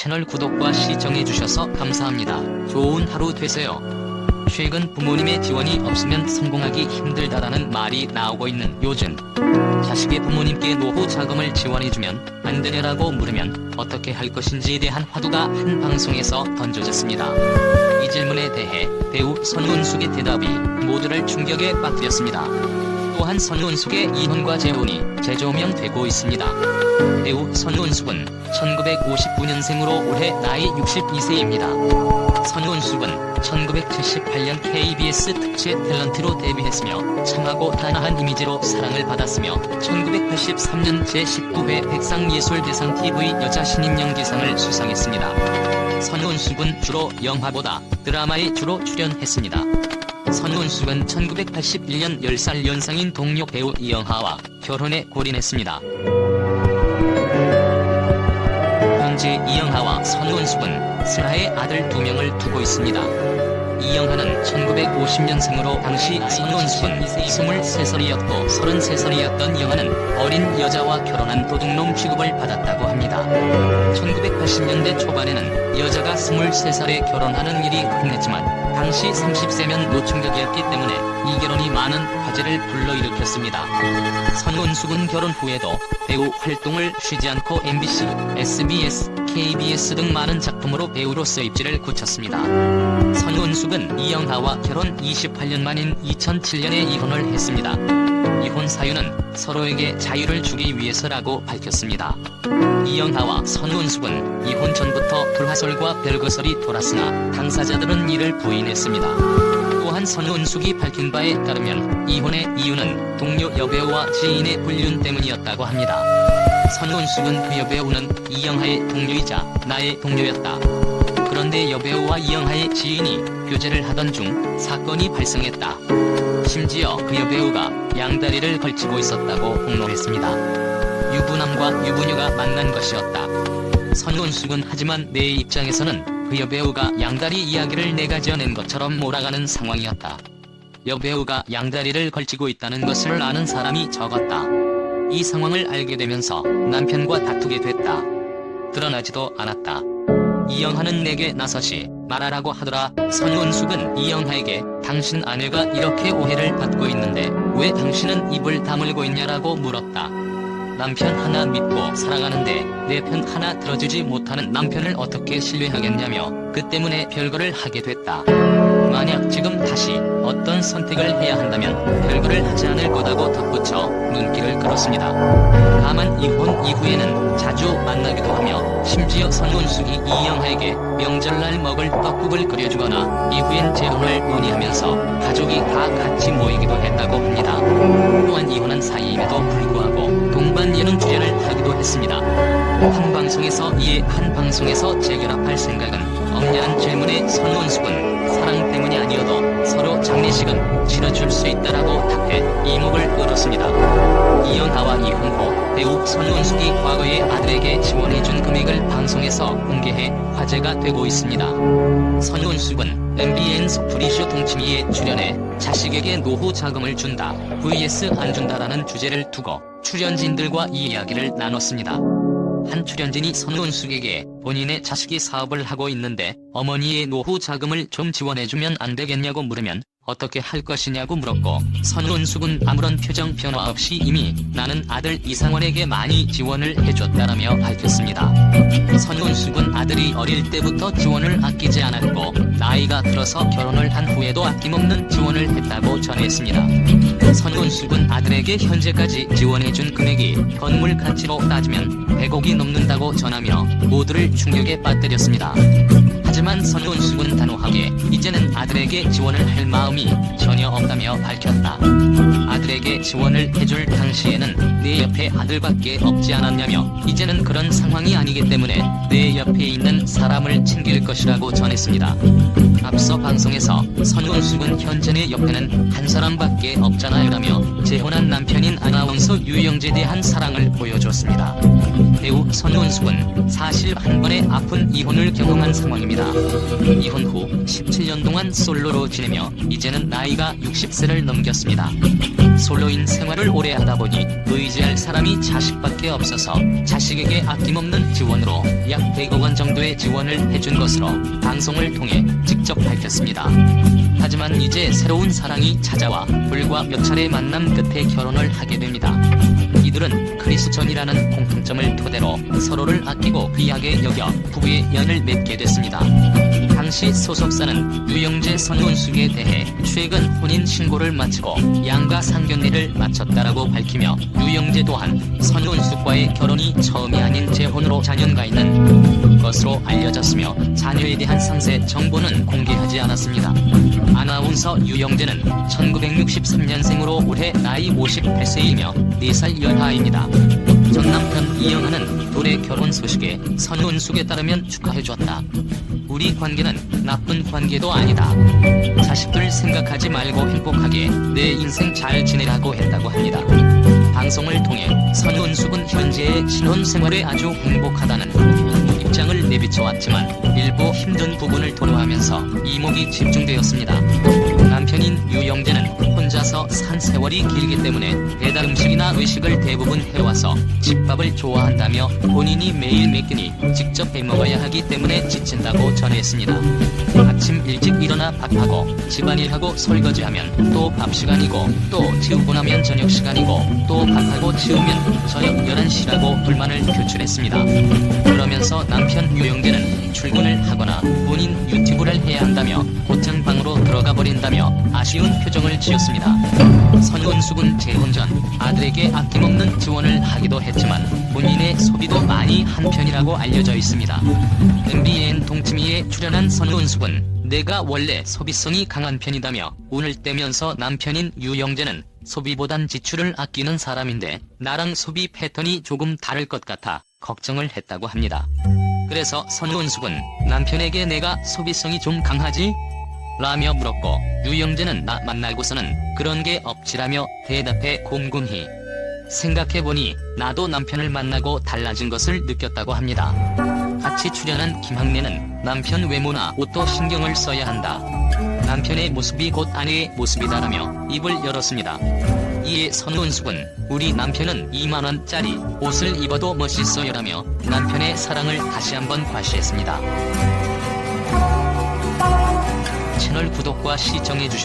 채널 구독과 시청해 주셔서 감사합니다. 좋은 하루 되세요. 최근 부모님의 지원이 없으면 성공하기 힘들다라는 말이 나오고 있는 요즘 자식의 부모님께 노후 자금을 지원해주면 안 되냐라고 물으면 어떻게 할 것인지에 대한 화두가 한 방송에서 던져졌습니다. 이 질문에 대해 배우 선훈숙의 대답이 모두를 충격에 빠뜨렸습니다. 또한 선훈숙의 이혼과 재혼이 재조명되고 있습니다. 배우 선훈숙은 1959년생으로 올해 나이 62세입니다. 선훈숙은 1978년 KBS 특채 탤런트로 데뷔했으며 참하고 단아한 이미지로 사랑을 받았으며 1983년 제19회 백상예술대상 TV 여자 신인연기상을 수상했습니다. 선훈숙은 주로 영화보다 드라마에 주로 출연했습니다. 선훈숙은 1981년 10살 연상인 동료 배우 이영하와 결혼에 골인했습니다. 현재 이영하와 선훈숙은 슬하의 아들 두 명을 두고 있습니다. 이영하는 1950년생으로 당시 선훈숙은 23살이었고 33살이었던 이영하는 어린 여자와 결혼한 도둑놈 취급을 받았다고 합니다. 1980년대 초반에는 여자가 23살에 결혼하는 일이 흔했지만 당시 30세면 노총각이었기 때문에 이 결혼이 많은 화제를 불러일으켰습니다. 선훈숙은 결혼 후에도 배우 활동을 쉬지 않고 MBC, SBS, KBS 등 많은 작품으로 배우로서 입지를 굳혔습니다. 선훈숙은 이영하와 결혼 28년 만인 2007년에 이혼을 했습니다. 이혼 사유는 서로에게 자유를 주기 위해서라고 밝혔습니다. 이영하와 선훈숙은 이혼 전부터 불화설과 별거설이 돌았으나 당사자들은 이를 부인했습니다. 또한 선훈숙이 밝힌 바에 따르면 이혼의 이유는 동료 여배우와 지인의 불륜 때문이었다고 합니다. 선훈숙은 그 여배우는 이영하의 동료이자 나의 동료였다. 그런데 여배우와 이영하의 지인이 교제를 하던 중 사건이 발생했다. 심지어 그 여배우가 양다리를 걸치고 있었다고 폭로했습니다. 유부남과 유부녀가 만난 것이었다. 선훈숙은 하지만 내 입장에서는 그 여배우가 양다리 이야기를 내가 지어낸 것처럼 몰아가는 상황이었다. 여배우가 양다리를 걸치고 있다는 것을 아는 사람이 적었다. 이 상황을 알게 되면서 남편과 다투게 됐다. 드러나지도 않았다. 이영하는 내게 나서시 말하라고 하더라. 선훈숙은 이영하에게 당신 아내가 이렇게 오해를 받고 있는데 왜 당신은 입을 다물고 있냐라고 물었다. 남편 하나 믿고 사랑하는데 내 편 하나 들어주지 못하는 남편을 어떻게 신뢰하겠냐며 그 때문에 별거를 하게 됐다. 만약 지금 다시 어떤 선택을 해야 한다면 별거를 하지 않을 거다고 덧붙여 눈길을 끌었습니다. 다만 이혼 이후에는 자주 만나기도 하며 심지어 선훈숙이 이영하에게 명절날 먹을 떡국을 끓여주거나 이후엔 재혼을 논의하면서 가족이 다 같이 모이기도 했다고 합니다. 또한 이혼한 사이임에도 불구하고 동반 예능 출연을 하기도 했습니다. 한 방송에서 이에 한 방송에서 재결합할 생각은 없냐는 질문에 선원숙은 사랑 서로 치러줄 수 있다라고 답해 이목을 끌었습니다. 이혼 후 배우 선원숙이 과거에 아들에게 지원해준 금액을 방송에서 공개해 화제가 되고 있습니다. 선원숙은 MBN 소프리쇼 동치미에 출연해 자식에게 노후 자금을 준다 vs 안 준다라는 주제를 두고 출연진들과 이 이야기를 나눴습니다. 한 출연진이 선훈숙에게 본인의 자식이 사업을 하고 있는데 어머니의 노후 자금을 좀 지원해주면 안 되겠냐고 물으면 어떻게 할 것이냐고 물었고 선훈숙은 아무런 표정 변화 없이 이미 나는 아들 이상원에게 많이 지원을 해줬다라며 밝혔습니다. 선훈숙은 아들이 어릴 때부터 지원을 아끼지 않았고 나이가 들어서 결혼을 한 후에도 아낌없는 지원을 했다고 전했습니다. 선훈숙은 아들에게 현재까지 지원해준 금액이 건물 가치로 따지면 100억이 넘는다고 전하며 모두를 충격에 빠뜨렸습니다. 하지만 선훈숙은 단호하게 이제는 아들에게 지원을 할 마음이 전혀 없다며 밝혔다. 아들에게 지원을 해줄 당시에는 내 옆에 아들밖에 없지 않았냐며 이제는 그런 상황이 아니기 때문에 내 옆에 있는 사람을 챙길 것이라고 전했습니다. 앞서 방송에서 선훈숙은 현재 내 옆에는 한 사람밖에 없잖아요 라며 재혼한 남편인 아나운서 유영재에 대한 사랑을 보여줬습니다. 배우 선훈숙은 사실 한 번의 아픈 이혼을 경험한 상황입니다. 이혼 후 17년 동안 솔로로 지내며 이제는 나이가 60세를 넘겼습니다. 솔로인 생활을 오래 하다 보니 의지할 사람이 자식밖에 없어서 자식에게 아낌없는 지원으로 약 100억 원 정도의 지원을 해준 것으로 방송을 통해 직접 밝혔습니다. 하지만 이제 새로운 사랑이 찾아와 불과 몇 차례 만남 끝에 결혼을 하게 됩니다. 이들은 크리스천이라는 공통점을 토대로 서로를 아끼고 귀하게 여겨 부부의 연을 맺게 됐습니다. 당시 소속사는 유영재 선우은숙에 대해 최근 혼인 신고를 마치고 양가 상견 례를 마쳤다라고 밝히며 유영재 또한 선우은숙과의 결혼이 처음이 아닌 재혼으로 자녀가 있는 것으로 알려졌으며 자녀에 대한 상세 정보는 공개하지 않았습니다. 아나운서 유영재는 1963년생으로 올해 나이 58세이며 4살 연하입니다. 전 남편 이영하는 결혼 소식에 선우은숙에 따르면 축하해줬다. 우리 관계는 나쁜 관계도 아니다. 자식들 생각하지 말고 행복하게 내 인생 잘 지내라고 했다고 합니다. 방송을 통해 선우은숙은 현재의 신혼 생활에 아주 행복하다는 입장을 내비쳐왔지만 일부 힘든 부분을 토로하면서 이목이 집중되었습니다. 남편인 유영재는 혼자서 산 세월이 길기 때문에 배달 음식이나 의식을 대부분 해와서 집밥을 좋아한다며 본인이 매일 매끼니 직접 해먹어야 하기 때문에 지친다고 전했습니다. 아침 일찍 일어나 밥하고 집안일하고 설거지하면 또 밥 시간이고 또 치우고 나면 저녁 시간이고 또 밥하고 치우면 저녁 11시라고 불만을 표출했습니다. 그러면서 남편 유영재는 출근을 하거나 본인 유튜브를 해야 한다며 곧장 방으로 들어가 버린다며 아쉬운 표정을 지었습니다. 선우은숙은 재혼 전 아들에게 아낌없는 지원을 하기도 했지만 본인의 소비도 많이 한 편이라고 알려져 있습니다. MBN 동치미에 출연한 선우은숙은 내가 원래 소비성이 강한 편이다며 운을 떼면서 남편인 유영재는 소비보단 지출을 아끼는 사람인데 나랑 소비 패턴이 조금 다를 것 같아 걱정을 했다고 합니다. 그래서 선우은숙은 남편에게 내가 소비성이 좀 강하지? 라며 물었고 유영재는 나 만나고서는 그런 게 없지라며 대답해 곰곰히 생각해보니 나도 남편을 만나고 달라진 것을 느꼈다고 합니다. 같이 출연한 김학래는 남편 외모나 옷도 신경을 써야 한다. 남편의 모습이 곧 아내의 모습이다라며 입을 열었습니다. 이에 선우은숙은 우리 남편은 2만원짜리 옷을 입어도 멋있어요라며 남편의 사랑을 다시 한번 과시했습니다. 채널 구독과 시청해주셔